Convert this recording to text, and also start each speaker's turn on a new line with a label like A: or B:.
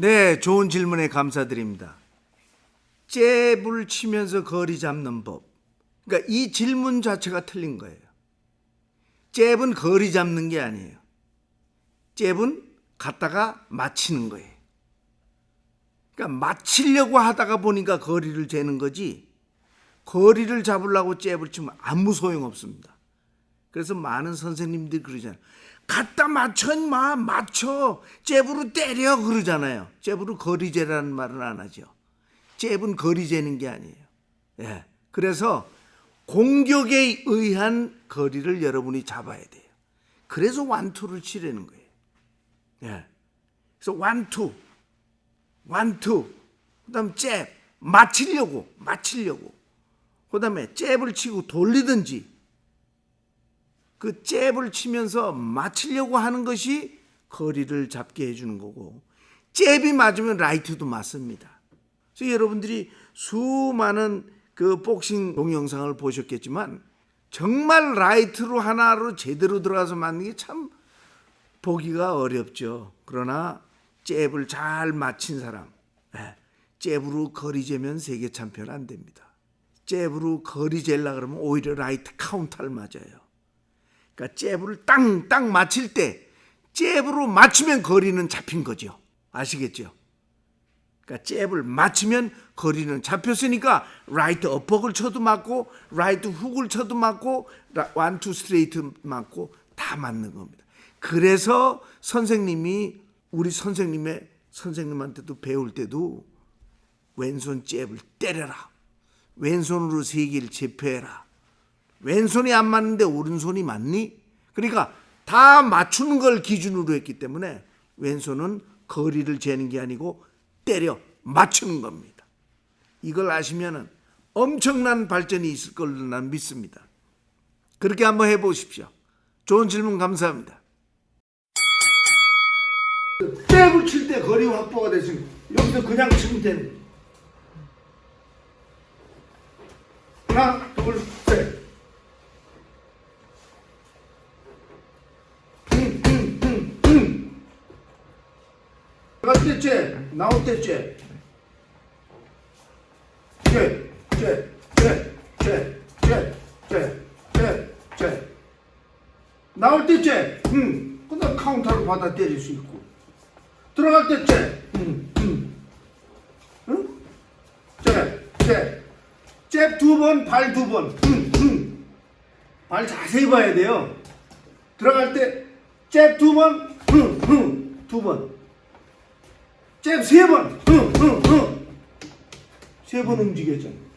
A: 네, 좋은 질문에 감사드립니다. 잽을 치면서 거리 잡는 법. 그러니까 이 질문 자체가 틀린 거예요. 잽은 거리 잡는 게 아니에요. 잽은 갖다가 맞히는 거예요. 그러니까 맞히려고 하다가 보니까 거리를 재는 거지. 거리를 잡으려고 잽을 치면 아무 소용 없습니다. 그래서 많은 선생님들이 그러잖아요. 갖다 맞춰 마 맞춰 잽으로 때려 그러잖아요. 잽으로 거리 재라는 말은 안 하죠. 잽은 거리 재는 게 아니에요. 예. 그래서 공격에 의한 거리를 여러분이 잡아야 돼요. 그래서 완투를 치려는 거예요. 예. 그래서 완투, 완투, 그다음 잽 맞히려고 맞히려고, 그다음에 잽을 치고 돌리든지 그 잽을 치면서 맞히려고 하는 것이 거리를 잡게 해주는 거고 잽이 맞으면 라이트도 맞습니다. 그래서 여러분들이 수많은 그 복싱 동영상을 보셨겠지만 정말 라이트로 하나로 제대로 들어가서 맞는 게 참 보기가 어렵죠. 그러나 잽을 잘 맞힌 사람, 예, 잽으로 거리 재면 세계 챔피언 안 됩니다. 잽으로 거리 재려 그러면 오히려 라이트 카운터를 맞아요. 그러니까 잽을 땅땅 맞힐 때 잽으로 맞추면 거리는 잡힌 거죠. 아시겠죠? 그러니까 잽을 맞추면 거리는 잡혔으니까 라이트 어퍼를 쳐도 맞고 라이트 훅을 쳐도 맞고 라- 완투 스트레이트 맞고 다 맞는 겁니다. 그래서 선생님이 우리 선생님의 선생님한테도 배울 때도 왼손 잽을 때려라. 왼손으로 세 개를 제패해라. 왼손이 안 맞는데 오른손이 맞니? 그러니까 다 맞추는 걸 기준으로 했기 때문에 왼손은 거리를 재는 게 아니고 때려 맞추는 겁니다. 이걸 아시면은 엄청난 발전이 있을 걸로 난 믿습니다. 그렇게 한번 해보십시오. 좋은 질문 감사합니다. 잽을 칠때 거리 확보가 됐으니 여기서 그냥 치면 거예요. 하나, 둘, 셋. 응, 응, 응, 응. 들어갈 때 째, 나올 때 째. 째, 째, 째, 째, 째, 째, 째, 째. 나올 때 째, 응. 그다음 카운터로 받아 때릴 수 있고. 들어갈 때 째, 응, 응. 응? 째, 째. 잽두 번, 발 두 번. 응, 응. 발 자세히 봐야 돼요. 들어갈 때, 잽두 번, 흥, 흥, 두 번. 잽 세 번, 흥, 흥, 흥. 세번 움직였잖아.